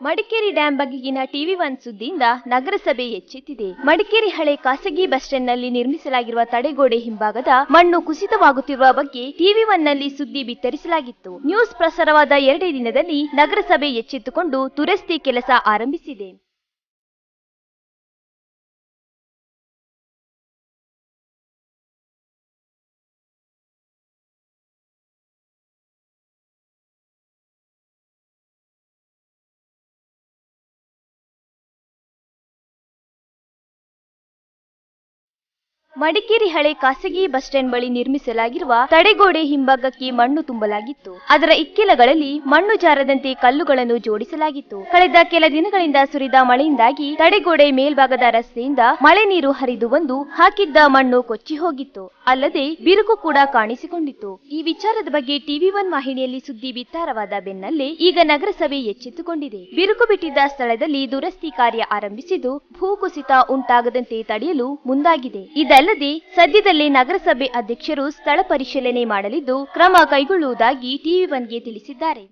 Madikeri dam ಬಗೆಗಿನ TV one ಸುದ್ದಿಯಿಂದ ನಗರಸಭೆ ಎಚ್ಚೆತ್ತಿದೆ. ಮಡಿಕೇರಿ ಹಳೆ ಖಾಸಗಿ ಬಸ್ ಸ್ಟ್ಯಾಂಡ್ನಲ್ಲಿ ನಿರ್ಮಿಸಲಾಗಿರುವ ತಡೆಗೋಡೆ ಹಿಂಭಾಗದ ಮಣ್ಣು ಕುಸಿತವಾಗುತ್ತಿರುವ ಬಗ್ಗೆ ಟಿವಿ ಒನ್ನಲ್ಲಿ ಸುದ್ದಿ ಬಿತ್ತರಿಸಲಾಗಿತ್ತು. ನ್ಯೂಸ್ ಪ್ರಸಾರವಾದ ಎರಡೇ ದಿನದಲ್ಲಿ ನಗರಸಭೆ ಎಚ್ಚೆತ್ತುಕೊಂಡು ದುರಸ್ತಿ ಕೆಲಸ ಆರಂಭಿಸಿದೆ. ಮಡಿಕೇರಿ ಹಳೆ ಖಾಸಗಿ ಬಸ್ ಸ್ಟ್ಯಾಂಡ್ ಬಳಿ ನಿರ್ಮಿಸಲಾಗಿರುವ ತಡೆಗೋಡೆ ಹಿಂಭಾಗಕ್ಕೆ ಮಣ್ಣು ತುಂಬಲಾಗಿತ್ತು. ಅದರ ಇಕ್ಕೆಲಗಳಲ್ಲಿ ಮಣ್ಣು ಜಾರದಂತೆ ಕಲ್ಲುಗಳನ್ನು ಜೋಡಿಸಲಾಗಿತ್ತು. ಕಳೆದ ಕೆಲ ದಿನಗಳಿಂದ ಸುರಿದ ಮಳೆಯಿಂದಾಗಿ ತಡೆಗೋಡೆ ಮೇಲ್ಭಾಗದ ರಸ್ತೆಯಿಂದ ಮಳೆ ನೀರು ಹರಿದು ಬಂದು ಹಾಕಿದ್ದ ಮಣ್ಣು ಕೊಚ್ಚಿ ಹೋಗಿತ್ತು. ಅಲ್ಲದೆ ಬಿರುಕು ಕೂಡ ಕಾಣಿಸಿಕೊಂಡಿತ್ತು. ಈ ವಿಚಾರದ ಬಗ್ಗೆ ಟಿವಿ ಒನ್ ವಾಹಿನಿಯಲ್ಲಿ ಸುದ್ದಿ ಬಿತ್ತಾರವಾದ ಬೆನ್ನಲ್ಲೇ ಈಗ ನಗರಸಭೆ ಎಚ್ಚೆತ್ತುಕೊಂಡಿದೆ. ಬಿರುಕು ಬಿಟ್ಟಿದ್ದ ಸ್ಥಳದಲ್ಲಿ ದುರಸ್ತಿ ಕಾರ್ಯ ಆರಂಭಿಸಿದ್ದು ಭೂಕುಸಿತ ಉಂಟಾಗದಂತೆ ತಡೆಯಲು ಮುಂದಾಗಿದೆ. ಇದಲ್ಲದೆ ಸದ್ಯದಲ್ಲೇ ನಗರಸಭೆ ಅಧ್ಯಕ್ಷರು ಸ್ಥಳ ಪರಿಶೀಲನೆ ಮಾಡಲಿದ್ದು ಕ್ರಮ ಕೈಗೊಳ್ಳುವುದಾಗಿ ಟಿವಿ ಒನ್ಗೆ ತಿಳಿಸಿದ್ದಾರೆ.